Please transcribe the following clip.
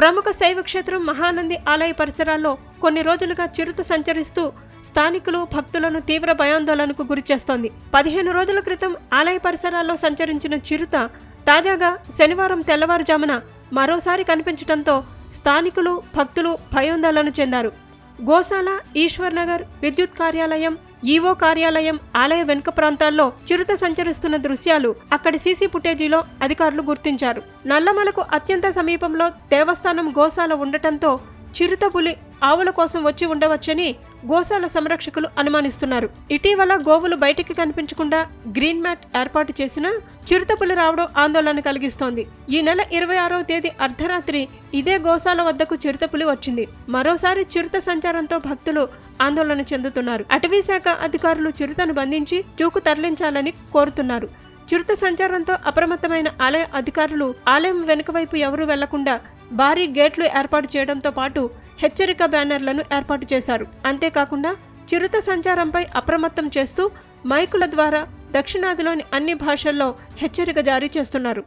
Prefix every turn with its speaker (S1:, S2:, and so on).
S1: ప్రముఖ శైవ క్షేత్రం మహానంది ఆలయ పరిసరాల్లో కొన్ని రోజులుగా చిరుత సంచరిస్తూ స్థానికులు భక్తులను తీవ్ర భయాందోళనకు గురిచేస్తోంది పదిహేను రోజుల క్రితం ఆలయ పరిసరాల్లో సంచరించిన చిరుత తాజాగా శనివారం తెల్లవారుజామున మరోసారి కనిపించడంతో స్థానికులు భక్తులు భయాందోళన చెందారు. గోశాల ఈశ్వర్నగర్ విద్యుత్ కార్యాలయం ఈవో కార్యాలయం ఆలయ వెనుక ప్రాంతాల్లో చిరుత సంచరిస్తున్న దృశ్యాలు అక్కడి సీసీ ఫుటేజీలో అధికారులు గుర్తించారు. నల్లమలకు అత్యంత సమీపంలో దేవస్థానం గోశాల ఉండటంతో చిరుత పులి ఆవుల కోసం వచ్చి ఉండవచ్చని గోశాల సంరక్షకులు అనుమానిస్తున్నారు. ఇటీవల గోవులు బయటికి కనిపించకుండా గ్రీన్ మ్యాట్ ఏర్పాటు చేసిన చిరుతపులి రావడం ఆందోళన కలిగిస్తోంది. ఈ నెల ఇరవై ఆరవ తేదీ అర్ధరాత్రి ఇదే గోశాల వద్దకు చిరుతపులి వచ్చింది. మరోసారి చిరుత సంచారంతో భక్తులు ఆందోళన చెందుతున్నారు. అటవీ శాఖ అధికారులు చిరుతను బంధించి చూకు తరలించాలని కోరుతున్నారు. చిరుత సంచారంతో అప్రమత్తమైన ఆలయ అధికారులు ఆలయం వెనుక వైపు ఎవరూ వెళ్ళకుండా భారీ గేట్లు ఏర్పాటు చేయడంతో పాటు హెచ్చరిక బ్యానర్లను ఏర్పాటు చేశారు. అంతేకాకుండా చిరుత సంచారంపై అప్రమత్తం చేస్తూ మైకుల ద్వారా దక్షిణాదిలోని అన్ని భాషల్లో హెచ్చరిక జారీ చేస్తున్నారు.